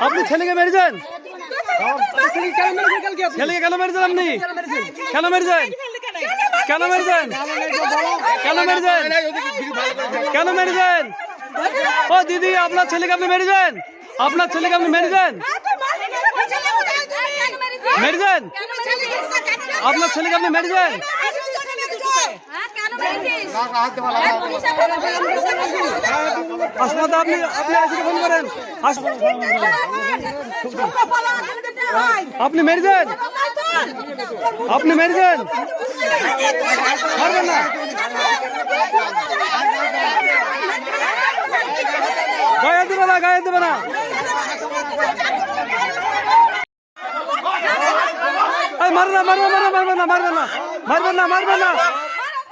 আপনি ছেলেকে মেরেছেন? ছেলেকে কেন মেরেছেন আপনি? কেন মেরেছেন? কেন মেরেছেন? কেন মেরেছেন? কেন মেরেছেন? ও দিদি, আপনার ছেলেকে আপনি মেরেছেন? আপনার ছেলেকে আপনি মেরেছেন? মেরেছেন আপনার ছেলেকে আপনি মেরেছেন হাসপাতাল আপনি আপনি আইসিকে ফোন করেন। আপনি মেরেছেন আপনি মেরেছেন মারবেন না। গায়ে দেবে না, গায়ে দেবে না। এই মারবে না মারবে না মারবে না মারবে না মারবে না মারবে না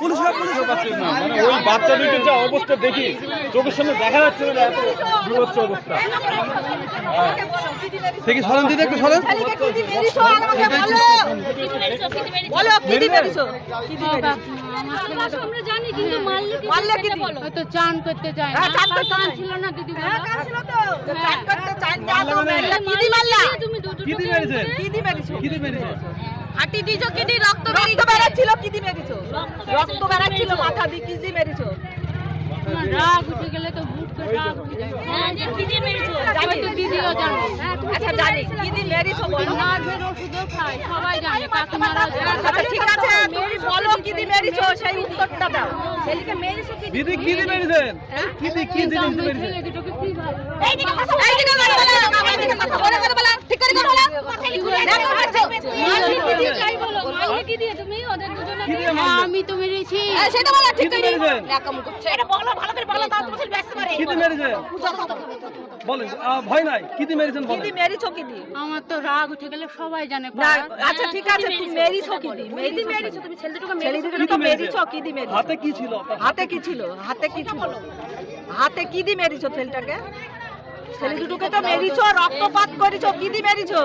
পুলিশ পুলিশ মানে ওই বাচ্চা দুটোর যা অবস্থা দেখি চোখের সামনে দেখা যাচ্ছে না এত বিভৎস অবস্থা। দেখি সরেন দিদি একটু সরেন। আমরা জানি কিন্তু মারলে কি মারলে কি সেটা দিবে? চান করতে চায় হ্যাঁ। ছিল না দিদি হ্যাঁ, তো। তো যা তো? কিদি মেরেছেন কিদি মেরেছো? কি দিয়ে হাঁটি দিছো, কিদি রক্ত রক্ত বেরাচ্ছিল, কিদি মেরেছো? রক্ত বেরাচ্ছিল, মাথা দিয়ে কিদি মেরেছো? রাগ উঠে গেলে তো হুট করে রাগ উঠে যায় হ্যাঁ যে কি মেরেছো জানি। তো দিদিও জানে আচ্ছা, জানি। কিদি মেরেছো বলো। নার্ভের ওষুধও খায় সবাই জানে কাকিমারাও জানে আচ্ছা, ঠিক আছে, তুমি বলো কিদি মেরেছো, সেই উত্তরটা দাও। ছেলেকে মেরেছো কিদি? দিদি কি দিয়ে মেরেছেন কি দিয়ে কি কিন্তু মেরেছেন ছেলে দুটোকে কি ভালো এইদিকে কথা বলো, এইদিকে বলো, কথা বলো, কথা বলো, ঠিক হ্যাঁ? আমি তো মেরেছি। হ্যাঁ, সেটা বলো, ঠিক করে। দিয়ে করছে। এটা বলো, ভালো করে বলো, তাও তোমার ব্যস্ত করে। কি দিয়ে বলেন ভয় নাই? কি মেরেছেন বলেন। কিদি মেরেছো কিদি? আমার তো রাগ উঠে গেলে সবাই জানে আচ্ছা ঠিক আছে তুমি মেরিছো কিদি মেরিছো মেরিছো তুমি ছেলে দুটোকে মেরিছো দুটোকে মেরিছো কিদি মেরিছো। হাতে কি ছিল? হাতে কি ছিল? হাতে কি ছিল? হাতে কি দি মেরিছো ছেলেটাকে? ছেলে দুটোকে তো মেরিছো রক্তপাত করেছ কি দি মেরিছো?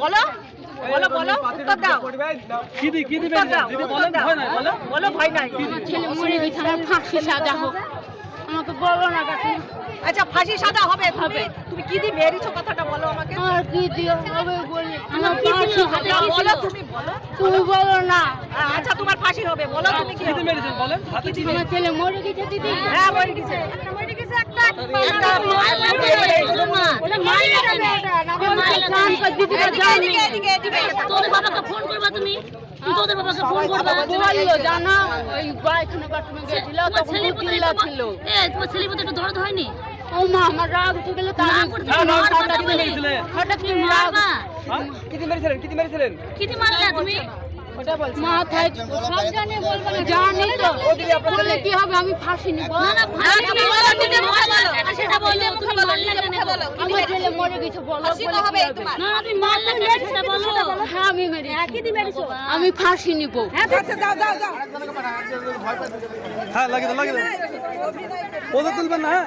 বলো বলো বলো উত্তর দাও। কি দিয়ে কি দিয়ে দিদি বলেন ভয় নাই বলেন বলো ভয় নাই। ছেলে মরে গেছে আমার ফাঁসি সাজা হোক। আমাকে বলো না কাকু। আচ্ছা ফাঁসি সাজা হবে হবে। তুমি কি দি মেরিছো কথাটা বলো আমাকে। আর কি দিও হবে বলি আমার ফাঁসি সাজা বলো তুমি বলো। তুমি বলো না। আচ্ছা তোমার ফাঁসি হবে বলো তুমি কি দিয়ে মেরেছেন বলেন দিয়ে আমার ছেলে মরে গেছে দিদি। হ্যাঁ মরে গেছে। তোদের বাবাকে ফোন করবা তুমি তোদের বাবাকে ফোন করবা জানা ওই পায়খানা বাথরুমে গেছিল তখন ছেলে ছিল এ তোমার ছেলের একটু দরদ হয়নি ও মা আমার রাগ উঠে গেলে তার হঠাৎ তুমি। মারবা হ্যাঁ? কি মেরেছিলেন কি মেরেছিলেন কি দিয়ে মারলা তুমি মাথায় সব জানে বলব না জানি তো। বললে কি হবে? আমি ফাঁসি নিব। না না ভালো তুমি বলো। তুমি মারলা কেন বলো তুমি মারলা আমার ছেলে মরে গেছে বলো বলে হবে? না না, তুমি মারলা কেন সেটা বলো। হ্যাঁ আমি মেরে আমি ফাঁসি নিব। হ্যাঁ লাগিয়ে দেন লাগিয়ে দেন ওদের তুলবেন না হ্যাঁ?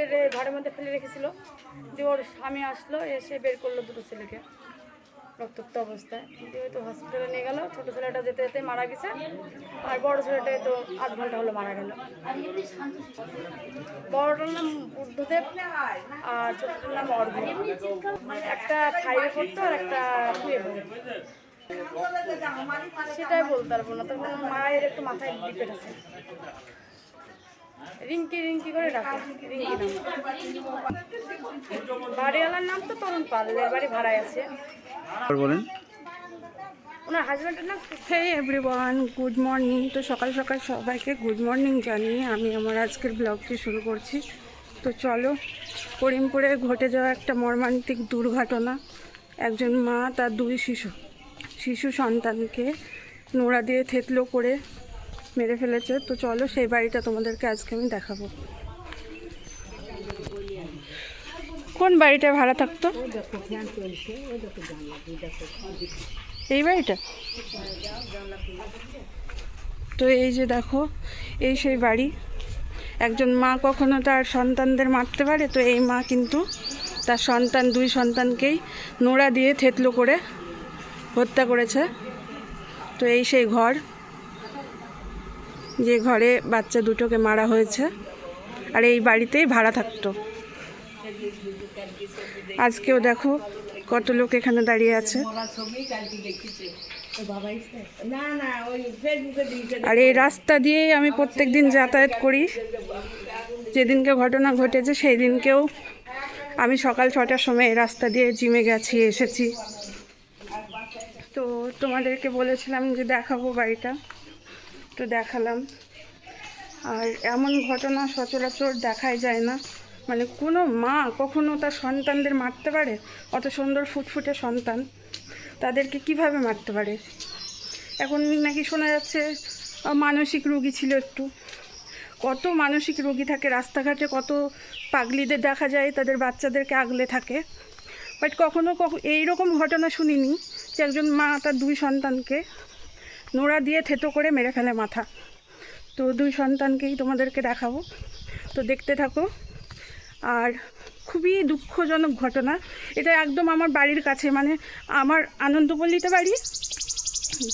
মধ্যে ফেলে রেখেছিল। দিয়ে ওর স্বামী আসলো, এসে বের করল দুটো ছেলেকে রক্তাক্ত অবস্থায়। দিয়ে তো হসপিটালে নিয়ে গেল। ছোটো ছেলেটা যেতে যেতে মারা গেছে। আর বড় ছেলেটা তো আধ ঘণ্টা হলো মারা গেল। বড়টার নাম বুদ্ধদেব আর ছোটটার নাম অর্ঘ একটা ফাইভে পড়তো আর একটা টুয়ে পড়তো সেটাই বলতে পারব না। তখন মায়ের একটু মাথায় ডিপেট আছে। রিঙ্কি রিঙ্কি করে ডাকে রিঙ্কি নাম। বাড়িওয়ালার নাম তো তরুণ পাল এর বাড়ি ভাড়ায় আছে। বলেন। ওনার হাজব্যান্ডের নাম হে এভরিওয়ান গুড মর্নিং তো সকাল সকাল সবাইকে গুড মর্নিং জানিয়ে আমি আমার আজকের ব্লগটি শুরু করছি। তো চলো করিমপুরে ঘটে যাওয়া একটা মর্মান্তিক দুর্ঘটনা। একজন মা তার দুই শিশু। শিশু সন্তানকে নোড়া দিয়ে থেতলো করে মেরে ফেলেছে। তো চলো সেই বাড়িটা তোমাদেরকে আজকে আমি দেখাবো। কোন বাড়িটা ভাড়া থাকতো? এই বাড়িটা? তো এই যে দেখো এই সেই বাড়ি। একজন মা কখনো তার সন্তানদের মারতে পারে তো এই মা কিন্তু তার সন্তান দুই সন্তানকেই নোড়া দিয়ে থেতলো করে হত্যা করেছে। তো এই সেই ঘর। যে ঘরে বাচ্চা দুটোকে মারা হয়েছে আর এই বাড়িতেই ভাড়া থাকতো। আজকেও দেখো কত লোক এখানে দাঁড়িয়ে আছে। আর এই রাস্তা দিয়েই আমি প্রত্যেক দিন যাতায়াত করি। যেদিনকে ঘটনা ঘটেছে সেই দিনকেও আমি সকাল ছটার সময় এই রাস্তা দিয়ে জিমে গেছি, এসেছি। তো তোমাদেরকে বলেছিলাম যে দেখাবো বাড়িটা। তো দেখালাম। আর এমন ঘটনা সচরাচর দেখাই যায় না। মানে কোনো মা কখনো তার সন্তানদের মারতে পারে? অত সুন্দর ফুটফুটে সন্তান। তাদেরকে কীভাবে মারতে পারে? এখন নাকি শোনা যাচ্ছে মানসিক রোগী ছিল একটু। কত মানসিক রোগী থাকে রাস্তাঘাটে, কত পাগলিদের দেখা যায়, তাদের বাচ্চাদেরকে আগলে থাকে। বাট কখনো কখনো এইরকম ঘটনা শুনিনি যে একজন মা তার দুই সন্তানকে নোড়া দিয়ে থেতো করে মেরে ফেলে মাথা। তো দুই সন্তানকেই তোমাদেরকে দেখাবো। তো দেখতে থাকো। আর খুবই দুঃখজনক ঘটনা। এটা একদম আমার বাড়ির কাছে মানে আমার আনন্দপল্লীতে বাড়ি।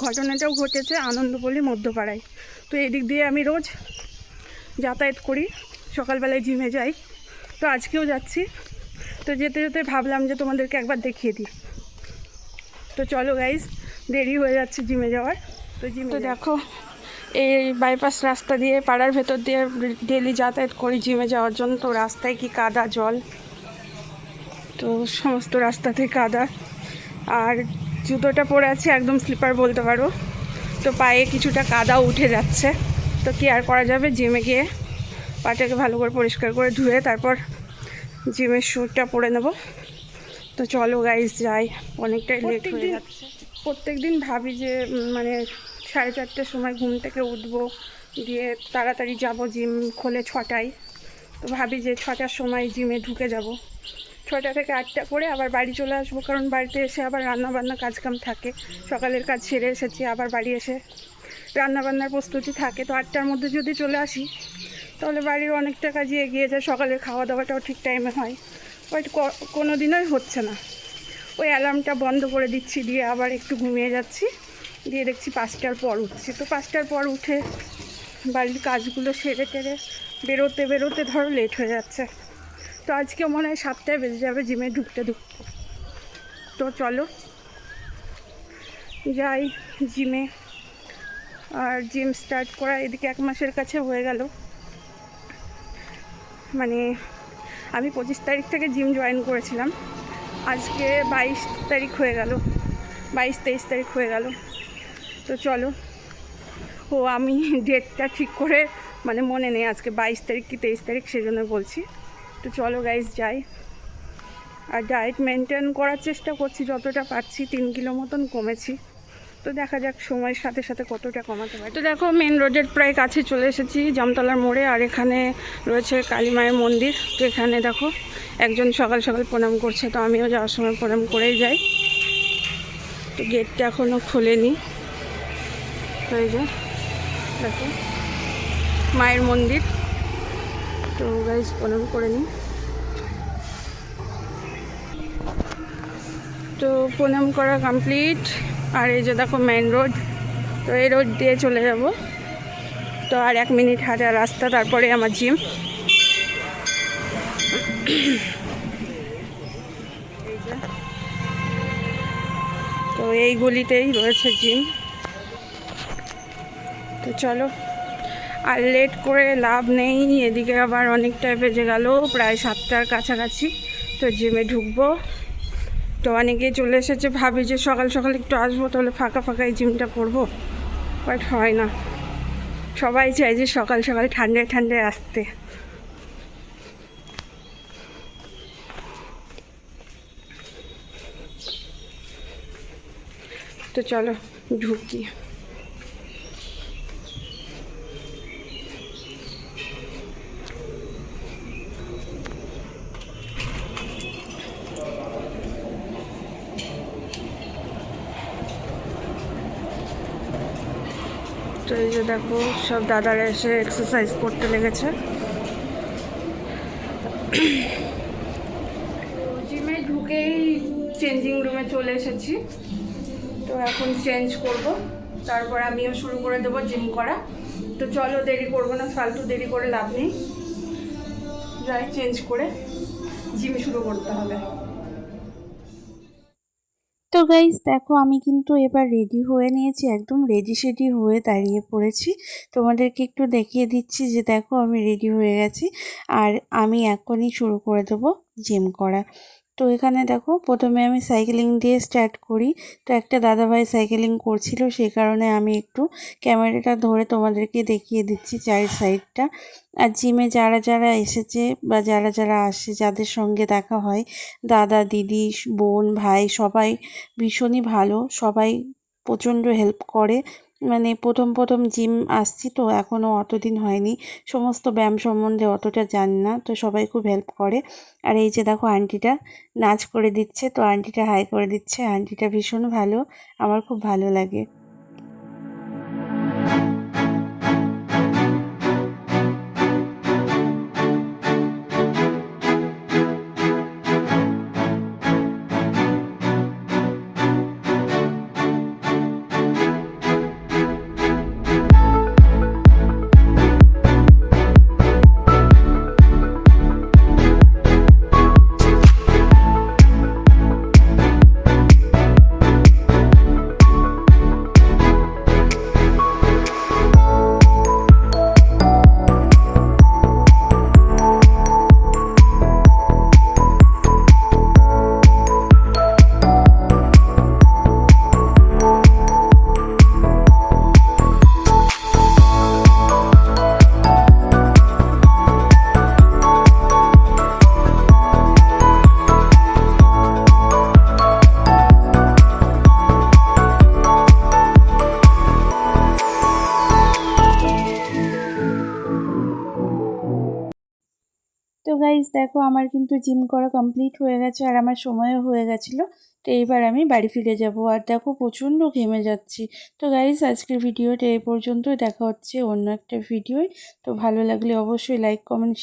ঘটনাটাও ঘটেছে আনন্দপল্লী মধ্যপাড়ায়। তো এদিক দিয়ে আমি রোজ যাতায়াত করি। সকালবেলায় জিমে যাই। তো আজকেও যাচ্ছি। তো যেতে যেতে ভাবলাম যে তোমাদেরকে একবার দেখিয়ে দিই। তো চলো গাইজ দেরি হয়ে যাচ্ছে জিমে যাওয়ার। তো জিমে তো দেখো এই বাইপাস রাস্তা দিয়ে পাড়ার ভেতর দিয়ে ডেলি যাতায়াত করি জিমে যাওয়ার জন্য। তো রাস্তায় কি কাদা জল? তো সমস্ত রাস্তাতে কাদা। আর জুতোটা পরে আছে একদম স্লিপার বলতে পারো। তো পায়ে কিছুটা কাদা উঠে যাচ্ছে। তো কি আর করা যাবে? জিমে গিয়ে পাটাকে ভালো করে পরিষ্কার করে ধুয়ে তারপর জিমের শ্যুটটা পরে নেব। তো চলো গাইস যাই। অনেকটাই লেট হয়ে যাচ্ছে। প্রত্যেক দিন ভাবি যে মানে সাড়ে চারটের সময় ঘুম থেকে উঠবো, দিয়ে তাড়াতাড়ি যাব জিম খোলে ছটায়। তো ভাবি যে ছটার সময় জিমে ঢুকে যাব। ছটা থেকে আটটা করে আবার বাড়ি চলে আসব, কারণ বাড়িতে এসে আবার রান্না বান্না কাজকাম থাকে। সকালের কাজ সেরে এসেছি, আবার বাড়ি এসে রান্না বান্নার প্রস্তুতি থাকে। তো আটটার মধ্যে যদি চলে আসি, তাহলে বাড়ির অনেকটা কাজই এগিয়ে যায়, সকালের খাওয়া দাওয়াটাও ঠিক টাইমে হয়। বাট কোনো দিনই হচ্ছে না। ওই অ্যালার্মটা বন্ধ করে দিচ্ছি, দিয়ে আবার একটু ঘুমিয়ে যাচ্ছি। দিয়ে দেখছি পাঁচটার পর উঠছি। তো পাঁচটার পর উঠে বাড়ির কাজগুলো সেরে টেরে বেরোতে বেরোতে ধরো লেট হয়ে যাচ্ছে। তো আজকে মনে হয় সাতটায় বেজে যাবে জিমে ঢুকতে ঢুকতে। তো চলো, যাই জিমে আর জিম স্টার্ট করা এদিকে এক মাসের কাছে হয়ে গেল। মানে আমি পঁচিশ তারিখ থেকে জিম জয়েন করেছিলাম। আজকে বাইশ তারিখ হয়ে গেল। বাইশ তেইশ তারিখ হয়ে গেল। তো চলো। ও, আমি ডেটটা ঠিক করে মানে মনে নেই আজকে বাইশ তারিখ কি তেইশ তারিখ, সেজন্য বলছি। তো চলো গাইজ যাই। আর ডায়েট মেনটেন করার চেষ্টা করছি, যতটা পারছি, তিন কিলো মতন কমেছি। তো দেখা যাক সময়ের সাথে সাথে কতটা কমাতে পারি। তো দেখো মেন রোডের প্রায় কাছে চলে এসেছি, জামতলার মোড়ে, আর এখানে রয়েছে কালী মায়ের মন্দির। তো এখানে দেখো, একজন সকাল সকাল প্রণাম করছে, তো আমিও যাওয়ার সময় প্রণাম করেই যাই। তো গেটটা এখনও খোলেনি। তো এই যে, দেখো, মায়ের মন্দির। তো গাইজ প্রণাম করে নিই। তো প্রণাম করা কমপ্লিট আর এই যে দেখো মেন রোড তো এই রোড দিয়ে চলে যাব। তো আর এক মিনিট হাঁটা রাস্তা, তারপরে আমার জিম তো এই গলিতেই রয়েছে জিম তো চলো। আর লেট করে লাভ নেই, এদিকে আবার অনেকটা বেজে গেল, প্রায় সাতটার কাছাকাছি। তো জিমে ঢুকবো। তো অনেকে চলে এসেছে, ভাবি যে সকাল সকাল একটু আসব, তাহলে ফাঁকা ফাঁকাই জিমটা করব। বাট হয় না। সবাই চাই যে সকাল সকাল ঠান্ডায় ঠান্ডায় আসতে। তো চলো, ঢুকি। যে দেখো, সব দাদারা এসে এক্সারসাইজ করতে লেগেছে। জিমে ঢুকেই চেঞ্জিং রুমে চলে এসেছি। তো এখন চেঞ্জ করব। তারপর আমিও শুরু করে দেবো জিম করা। তো চলো দেরি করব না, ফালতু দেরি করে লাভ নেই। যাই চেঞ্জ করে জিম শুরু করতে হবে। তো গাইজ দেখো আমি কিন্তু এবার রেডি হয়ে নিয়েছি, একদম রেডি সেডি হয়ে দাঁড়িয়ে পড়েছি। তোমাদেরকে একটু দেখিয়ে দিচ্ছি যে দেখো আমি রেডি হয়ে গেছি, আর আমি এখনই শুরু করে দেবো জিম করা। তো এখানে দেখো প্রথমে আমি সাইকেলিং দিয়ে স্টার্ট করি। তো একটা দাদাভাই সাইকেলিং করছিল সেই কারণে আমি একটু ক্যামেরাটা ধরে তোমাদেরকে দেখিয়ে দিচ্ছি চার সাইডটা আর জিমে যারা যারা এসেছে বা যারা যারা আসে, যাদের সঙ্গে দেখা হয়, দাদা, দিদি, বোন, ভাই, সবাই ভীষণই ভালো, সবাই প্রচণ্ড হেল্প করে। মানে প্রথম প্রথম জিম আসছি তো এখনও অতদিন হয়নি। সমস্ত ব্যায়াম সম্বন্ধে অতটা জানি না, তো সবাই খুব হেল্প করে। আর এই যে দেখো আন্টিটা নাচ করে দিচ্ছে, তো আন্টিটা হাই করে দিচ্ছে। আন্টিটা ভীষণ ভালো, আমার খুব ভালো লাগে। গাইজ দেখো আমার কিন্তু জিম করা কমপ্লিট হয়ে গেছে আর আমার সময়ও হয়ে গেছিল। তো এইবার আমি বাড়ি ফিরে যাব আর দেখো প্রচণ্ড ঘেমে যাচ্ছি। তো গাইজ আজকের ভিডিওটা এই পর্যন্ত দেখা হচ্ছে অন্য একটা ভিডিওয় তো ভালো লাগলে অবশ্যই লাইক কমেন্ট